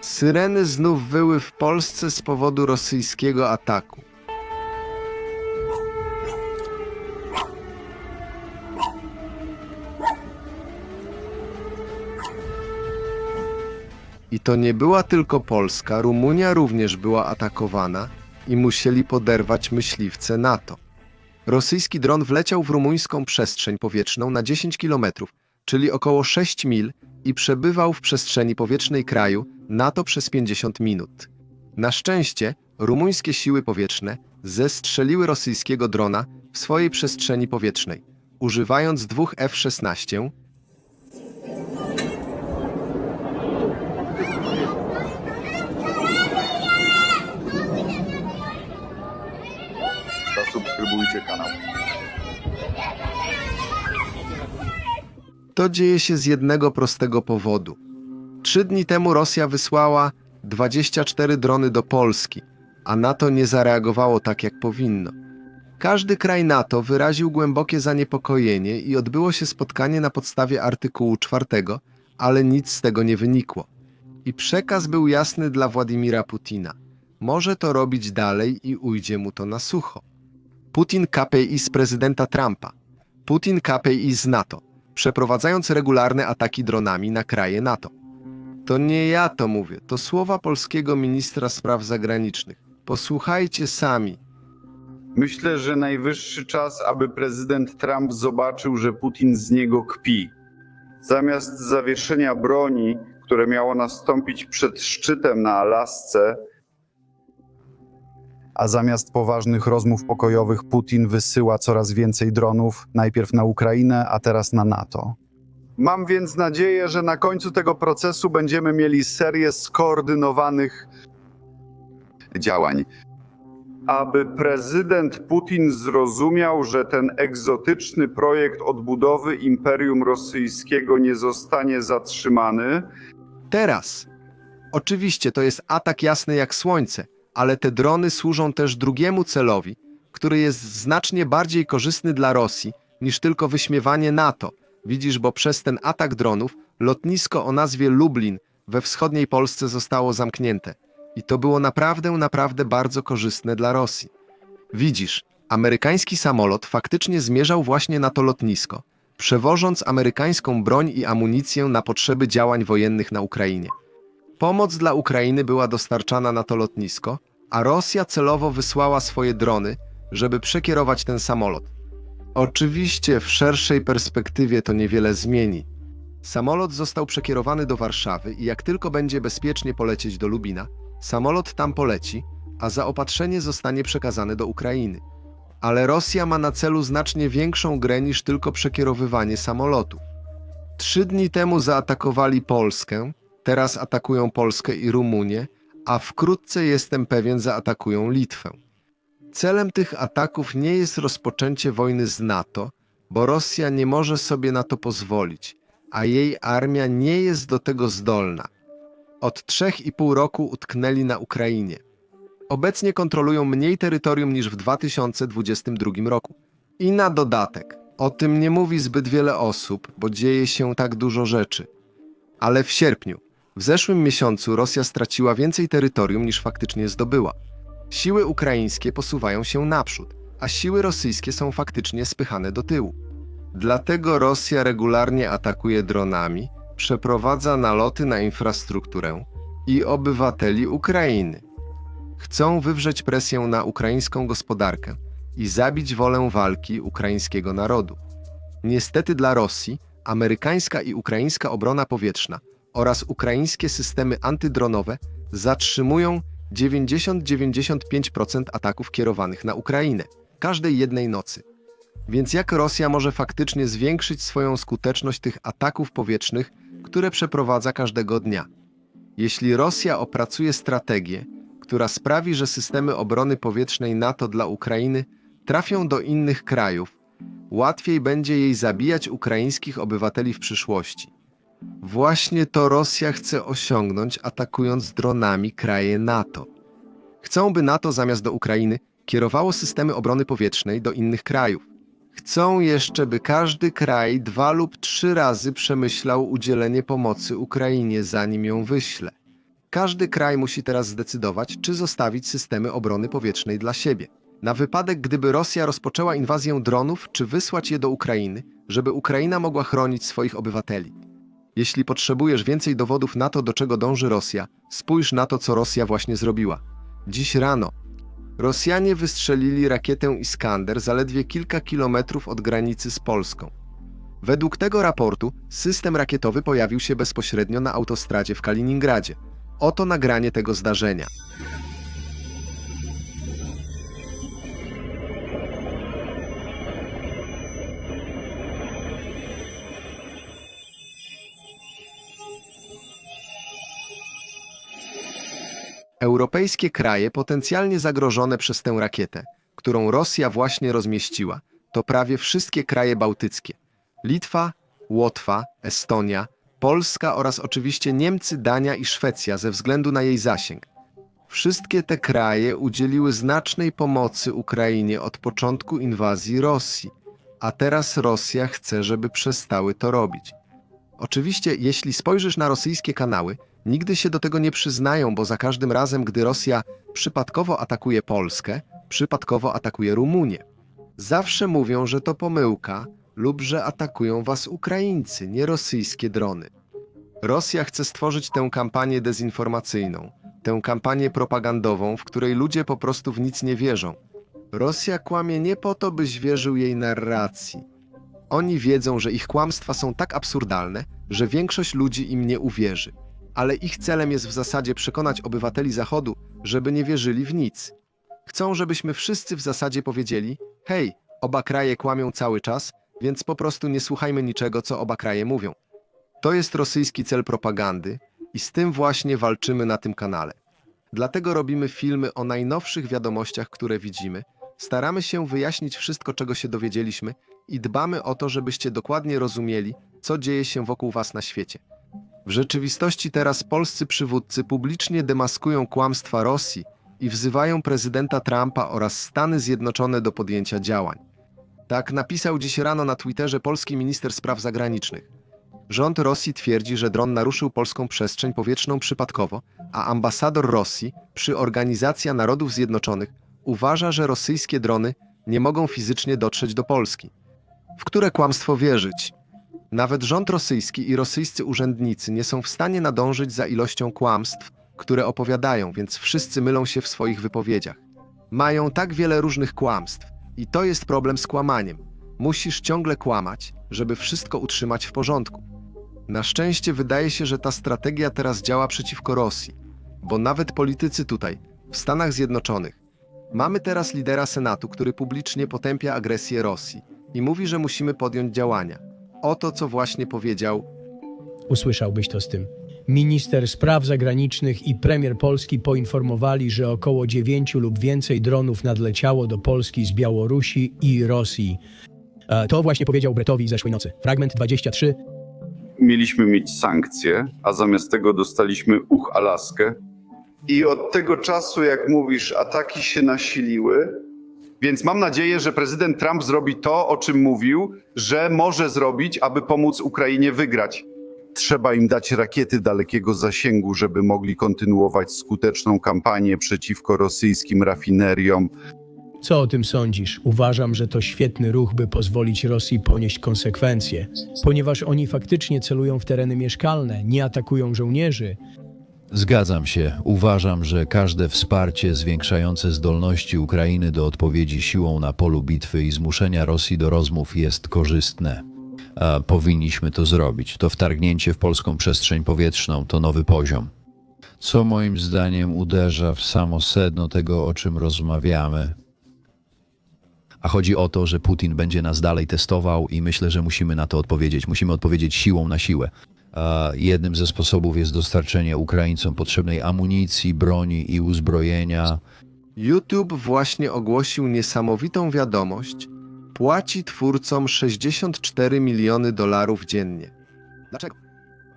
Syreny znów wyły w Polsce z powodu rosyjskiego ataku. I to nie była tylko Polska, Rumunia również była atakowana i musieli poderwać myśliwce NATO. Rosyjski dron wleciał w rumuńską przestrzeń powietrzną na 10 km, czyli około 6 mil i przebywał w przestrzeni powietrznej kraju NATO przez 50 minut. Na szczęście rumuńskie siły powietrzne zestrzeliły rosyjskiego drona w swojej przestrzeni powietrznej, używając dwóch F-16 Zasubskrybujcie kanał. To dzieje się z jednego prostego powodu. Trzy dni temu Rosja wysłała 24 drony do Polski, a NATO nie zareagowało tak, jak powinno. Każdy kraj NATO wyraził głębokie zaniepokojenie i odbyło się spotkanie na podstawie artykułu 4, ale nic z tego nie wynikło. I przekaz był jasny dla Władimira Putina. Może to robić dalej i ujdzie mu to na sucho. Putin KPI z prezydenta Trumpa. Putin KPI z NATO przeprowadzając regularne ataki dronami na kraje NATO. To nie ja to mówię, to słowa polskiego ministra spraw zagranicznych. Posłuchajcie sami. Myślę, że najwyższy czas, aby prezydent Trump zobaczył, że Putin z niego kpi. Zamiast zawieszenia broni, które miało nastąpić przed szczytem na Alasce, A zamiast poważnych rozmów pokojowych, Putin wysyła coraz więcej dronów, najpierw na Ukrainę, a teraz na NATO. mam więc nadzieję, że na końcu tego procesu będziemy mieli serię skoordynowanych działań. Aby prezydent Putin zrozumiał, że ten egzotyczny projekt odbudowy Imperium Rosyjskiego nie zostanie zatrzymany, Teraz. Oczywiście to jest atak jasny jak słońce, ale te drony służą też drugiemu celowi, który jest znacznie bardziej korzystny dla Rosji niż tylko wyśmiewanie NATO. Widzisz, bo przez ten atak dronów lotnisko o nazwie Lublin we wschodniej Polsce zostało zamknięte. I to było naprawdę, naprawdę bardzo korzystne dla Rosji. Widzisz, amerykański samolot faktycznie zmierzał właśnie na to lotnisko, przewożąc amerykańską broń i amunicję na potrzeby działań wojennych na Ukrainie. Pomoc dla Ukrainy była dostarczana na to lotnisko, a Rosja celowo wysłała swoje drony, żeby przekierować ten samolot. Oczywiście w szerszej perspektywie to niewiele zmieni. Samolot został przekierowany do Warszawy i jak tylko będzie bezpiecznie polecieć do Lubina, samolot tam poleci, a zaopatrzenie zostanie przekazane do Ukrainy. Ale Rosja ma na celu znacznie większą grę niż tylko przekierowywanie samolotów. Trzy dni temu zaatakowali Polskę, teraz atakują Polskę i Rumunię, a wkrótce jestem pewien zaatakują Litwę. Celem tych ataków nie jest rozpoczęcie wojny z NATO, bo Rosja nie może sobie na to pozwolić, a jej armia nie jest do tego zdolna. Od trzech i pół roku utknęli na Ukrainie. Obecnie kontrolują mniej terytorium niż w 2022 roku. I na dodatek, o tym nie mówi zbyt wiele osób, bo dzieje się tak dużo rzeczy. Ale w sierpniu, w zeszłym miesiącu Rosja straciła więcej terytorium niż faktycznie zdobyła. Siły ukraińskie posuwają się naprzód, a siły rosyjskie są faktycznie spychane do tyłu. Dlatego Rosja regularnie atakuje dronami, przeprowadza naloty na infrastrukturę i obywateli Ukrainy. Chcą wywrzeć presję na ukraińską gospodarkę i zabić wolę walki ukraińskiego narodu. Niestety dla Rosji, amerykańska i ukraińska obrona powietrzna oraz ukraińskie systemy antydronowe zatrzymują 90-95% ataków kierowanych na Ukrainę każdej jednej nocy. Więc jak Rosja może faktycznie zwiększyć swoją skuteczność tych ataków powietrznych, które przeprowadza każdego dnia? Jeśli Rosja opracuje strategię, która sprawi, że systemy obrony powietrznej NATO dla Ukrainy trafią do innych krajów, łatwiej będzie jej zabijać ukraińskich obywateli w przyszłości. Właśnie to Rosja chce osiągnąć, atakując dronami kraje NATO. Chcą, by NATO zamiast do Ukrainy kierowało systemy obrony powietrznej do innych krajów. Chcą jeszcze, by każdy kraj dwa lub trzy razy przemyślał udzielenie pomocy Ukrainie, zanim ją wyśle. Każdy kraj musi teraz zdecydować, czy zostawić systemy obrony powietrznej dla siebie. Na wypadek, gdyby Rosja rozpoczęła inwazję dronów, czy wysłać je do Ukrainy, żeby Ukraina mogła chronić swoich obywateli. Jeśli potrzebujesz więcej dowodów na to, do czego dąży Rosja, spójrz na to, co Rosja właśnie zrobiła. Dziś rano Rosjanie wystrzelili rakietę Iskander zaledwie kilka kilometrów od granicy z Polską. Według tego raportu system rakietowy pojawił się bezpośrednio na autostradzie w Kaliningradzie. Oto nagranie tego zdarzenia. Europejskie kraje potencjalnie zagrożone przez tę rakietę, którą Rosja właśnie rozmieściła, to prawie wszystkie kraje bałtyckie. Litwa, Łotwa, Estonia, Polska oraz oczywiście Niemcy, Dania i Szwecja ze względu na jej zasięg. Wszystkie te kraje udzieliły znacznej pomocy Ukrainie od początku inwazji Rosji, a teraz Rosja chce, żeby przestały to robić. Oczywiście, jeśli spojrzysz na rosyjskie kanały, nigdy się do tego nie przyznają, bo za każdym razem, gdy Rosja przypadkowo atakuje Polskę, przypadkowo atakuje Rumunię. Zawsze mówią, że to pomyłka lub że atakują was Ukraińcy, nie rosyjskie drony. Rosja chce stworzyć tę kampanię dezinformacyjną, tę kampanię propagandową, w której ludzie po prostu w nic nie wierzą. Rosja kłamie nie po to, byś wierzył jej narracji. Oni wiedzą, że ich kłamstwa są tak absurdalne, że większość ludzi im nie uwierzy. Ale ich celem jest w zasadzie przekonać obywateli Zachodu, żeby nie wierzyli w nic. Chcą, żebyśmy wszyscy w zasadzie powiedzieli: hej, oba kraje kłamią cały czas, więc po prostu nie słuchajmy niczego, co oba kraje mówią. To jest rosyjski cel propagandy i z tym właśnie walczymy na tym kanale. Dlatego robimy filmy o najnowszych wiadomościach, które widzimy, staramy się wyjaśnić wszystko, czego się dowiedzieliśmy i dbamy o to, żebyście dokładnie rozumieli, co dzieje się wokół Was na świecie. W rzeczywistości teraz polscy przywódcy publicznie demaskują kłamstwa Rosji i wzywają prezydenta Trumpa oraz Stany Zjednoczone do podjęcia działań. Tak napisał dziś rano na Twitterze polski minister spraw zagranicznych. Rząd Rosji twierdzi, że dron naruszył polską przestrzeń powietrzną przypadkowo, a ambasador Rosji przy Organizacji Narodów Zjednoczonych uważa, że rosyjskie drony nie mogą fizycznie dotrzeć do Polski. W które kłamstwo wierzyć? Nawet rząd rosyjski i rosyjscy urzędnicy nie są w stanie nadążyć za ilością kłamstw, które opowiadają, więc wszyscy mylą się w swoich wypowiedziach. Mają tak wiele różnych kłamstw i to jest problem z kłamaniem. Musisz ciągle kłamać, żeby wszystko utrzymać w porządku. Na szczęście wydaje się, że ta strategia teraz działa przeciwko Rosji, bo nawet politycy tutaj, w Stanach Zjednoczonych, mamy teraz lidera Senatu, który publicznie potępia agresję Rosji i mówi, że musimy podjąć działania. Oto co właśnie powiedział Usłyszałbyś to z tym. Minister spraw zagranicznych i premier Polski poinformowali, że około dziewięciu lub więcej dronów nadleciało do Polski z Białorusi i Rosji. E, To właśnie powiedział Bretowi zeszłej nocy. Fragment 23. Mieliśmy mieć sankcje, a zamiast tego dostaliśmy uch Alaskę. I od tego czasu, jak mówisz, ataki się nasiliły. Więc mam nadzieję, że prezydent Trump zrobi to, o czym mówił, że może zrobić, aby pomóc Ukrainie wygrać. Trzeba im dać rakiety dalekiego zasięgu, żeby mogli kontynuować skuteczną kampanię przeciwko rosyjskim rafineriom. Co o tym sądzisz? Uważam, że to świetny ruch, by pozwolić Rosji ponieść konsekwencje, ponieważ oni faktycznie celują w tereny mieszkalne, nie atakują żołnierzy. Zgadzam się. Uważam, że każde wsparcie zwiększające zdolności Ukrainy do odpowiedzi siłą na polu bitwy i zmuszenia Rosji do rozmów jest korzystne. A powinniśmy to zrobić. To wtargnięcie w polską przestrzeń powietrzną to nowy poziom. Co moim zdaniem uderza w samo sedno tego, o czym rozmawiamy. A chodzi o to, że Putin będzie nas dalej testował i myślę, że musimy na to odpowiedzieć. Musimy odpowiedzieć siłą na siłę. Jednym ze sposobów jest dostarczenie Ukraińcom potrzebnej amunicji, broni i uzbrojenia. YouTube właśnie ogłosił niesamowitą wiadomość. Płaci twórcom 64 miliony dolarów dziennie. Dlaczego?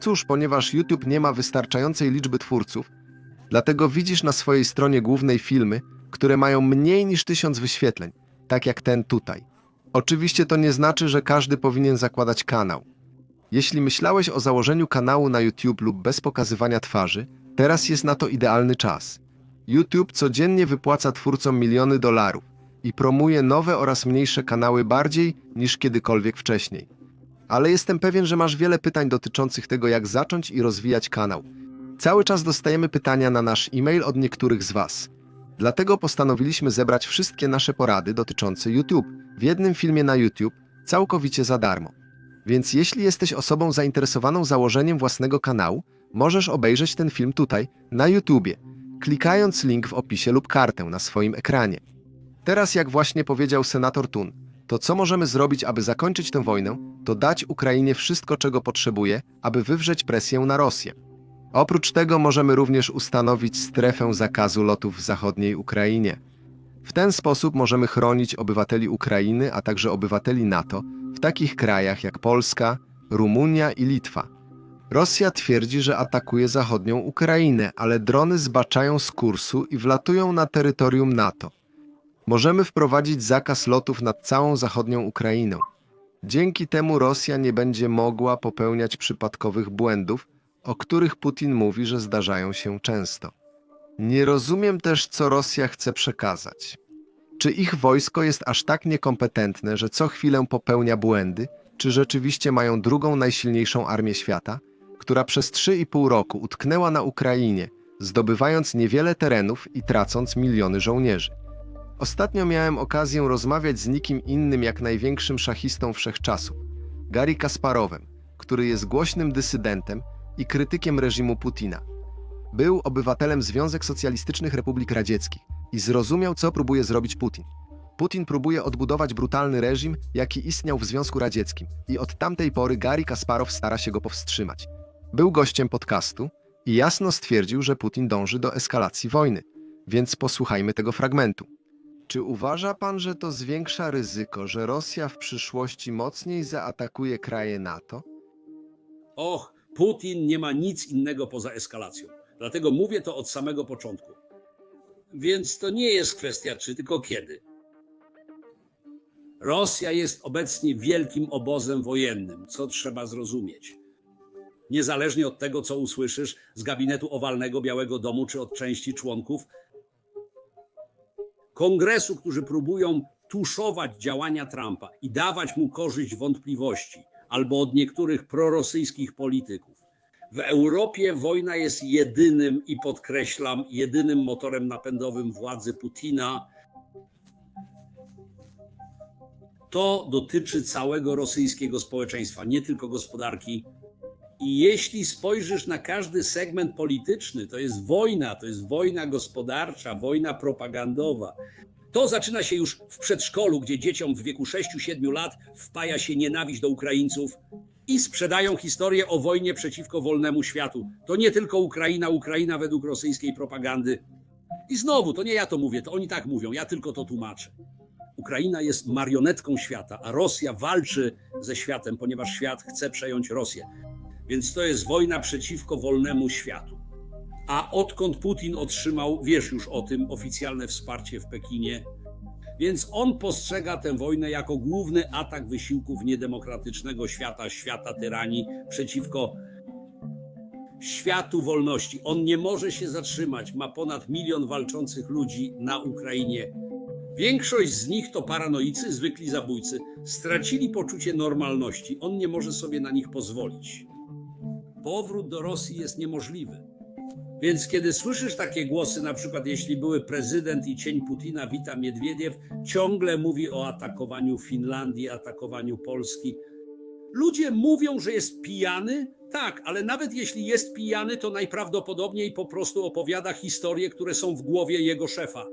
Cóż, ponieważ YouTube nie ma wystarczającej liczby twórców, dlatego widzisz na swojej stronie głównej filmy, które mają mniej niż tysiąc wyświetleń, tak jak ten tutaj. Oczywiście to nie znaczy, że każdy powinien zakładać kanał. Jeśli myślałeś o założeniu kanału na YouTube lub bez pokazywania twarzy, Teraz jest na to idealny czas. YouTube codziennie wypłaca twórcom miliony dolarów i promuje nowe oraz mniejsze kanały bardziej niż kiedykolwiek wcześniej. Ale jestem pewien, że masz wiele pytań dotyczących tego, jak zacząć i rozwijać kanał. Cały czas dostajemy pytania na nasz e-mail od niektórych z Was. Dlatego postanowiliśmy zebrać wszystkie nasze porady dotyczące YouTube w jednym filmie na YouTube całkowicie za darmo. Więc jeśli jesteś osobą zainteresowaną założeniem własnego kanału, możesz obejrzeć ten film tutaj, na YouTubie, klikając link w opisie lub kartę na swoim ekranie. Teraz, jak właśnie powiedział senator Tun, to co możemy zrobić, aby zakończyć tę wojnę, to dać Ukrainie wszystko, czego potrzebuje, aby wywrzeć presję na Rosję. Oprócz tego możemy również ustanowić strefę zakazu lotów w zachodniej Ukrainie. W ten sposób możemy chronić obywateli Ukrainy, a także obywateli NATO w takich krajach jak Polska, Rumunia i Litwa. Rosja twierdzi, że atakuje zachodnią Ukrainę, ale drony zbaczają z kursu i wlatują na terytorium NATO. Możemy wprowadzić zakaz lotów nad całą zachodnią Ukrainę. Dzięki temu Rosja nie będzie mogła popełniać przypadkowych błędów, o których Putin mówi, że zdarzają się często. Nie rozumiem też, co Rosja chce przekazać. Czy ich wojsko jest aż tak niekompetentne, że co chwilę popełnia błędy, czy rzeczywiście mają drugą najsilniejszą armię świata, która przez 3,5 roku utknęła na Ukrainie, zdobywając niewiele terenów i tracąc miliony żołnierzy? Ostatnio miałem okazję rozmawiać z nikim innym jak największym szachistą wszechczasów, Gary Kasparowem, który jest głośnym dysydentem i krytykiem reżimu Putina. Był obywatelem Związek Socjalistycznych Republik Radzieckich i zrozumiał, co próbuje zrobić Putin. Putin próbuje odbudować brutalny reżim, jaki istniał w Związku Radzieckim i od tamtej pory Gary Kasparow stara się go powstrzymać. Był gościem podcastu i jasno stwierdził, że Putin dąży do eskalacji wojny, więc posłuchajmy tego fragmentu. Czy uważa pan, że to zwiększa ryzyko, że Rosja w przyszłości mocniej zaatakuje kraje NATO? Och, Putin nie ma nic innego poza eskalacją. Dlatego mówię to od samego początku. Więc to nie jest kwestia czy, tylko kiedy. Rosja jest obecnie wielkim obozem wojennym, co trzeba zrozumieć. Niezależnie od tego, co usłyszysz z gabinetu owalnego Białego Domu czy od części członków kongresu, którzy próbują tuszować działania Trumpa i dawać mu korzyść wątpliwości, albo od niektórych prorosyjskich polityków. W Europie wojna jest jedynym, i podkreślam, jedynym motorem napędowym władzy Putina. To dotyczy całego rosyjskiego społeczeństwa, nie tylko gospodarki. I jeśli spojrzysz na każdy segment polityczny, to jest wojna, to jest wojna gospodarcza, wojna propagandowa. To zaczyna się już w przedszkolu, gdzie dzieciom w wieku 6-7 lat wpaja się nienawiść do Ukraińców i sprzedają historię o wojnie przeciwko wolnemu światu. To nie tylko Ukraina, Ukraina według rosyjskiej propagandy. I znowu, to nie ja to mówię, to oni tak mówią, ja tylko to tłumaczę. Ukraina jest marionetką świata, a Rosja walczy ze światem, ponieważ świat chce przejąć Rosję. Więc to jest wojna przeciwko wolnemu światu. A odkąd Putin otrzymał, wiesz już o tym, oficjalne wsparcie w Pekinie, więc on postrzega tę wojnę jako główny atak wysiłków niedemokratycznego świata, świata tyranii przeciwko światu wolności. On nie może się zatrzymać. Ma ponad milion walczących ludzi na Ukrainie. Większość z nich to paranoicy, zwykli zabójcy. Stracili poczucie normalności. On nie może sobie na nich pozwolić. Powrót do Rosji jest niemożliwy. Więc kiedy słyszysz takie głosy, na przykład jeśli były prezydent i cień Putina, Wita Miedwiediew, ciągle mówi o atakowaniu Finlandii, atakowaniu Polski. Ludzie mówią, że jest pijany, tak, ale nawet jeśli jest pijany, to najprawdopodobniej po prostu opowiada historie, które są w głowie jego szefa.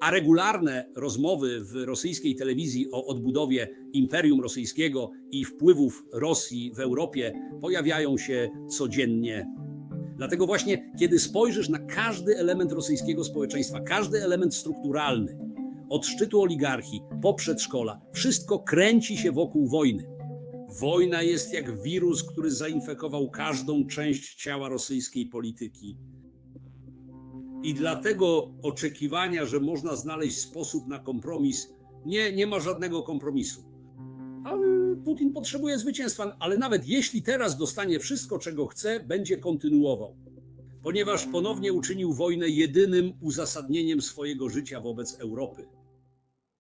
A regularne rozmowy w rosyjskiej telewizji o odbudowie Imperium Rosyjskiego i wpływów Rosji w Europie pojawiają się codziennie Dlatego właśnie, kiedy spojrzysz na każdy element rosyjskiego społeczeństwa, każdy element strukturalny, od szczytu oligarchii po przedszkola, wszystko kręci się wokół wojny. Wojna jest jak wirus, który zainfekował każdą część ciała rosyjskiej polityki. I dlatego oczekiwania, że można znaleźć sposób na kompromis, nie, nie ma żadnego kompromisu. Putin potrzebuje zwycięstwa, ale nawet jeśli teraz dostanie wszystko, czego chce, będzie kontynuował. ponieważ ponownie uczynił wojnę jedynym uzasadnieniem swojego życia wobec Europy.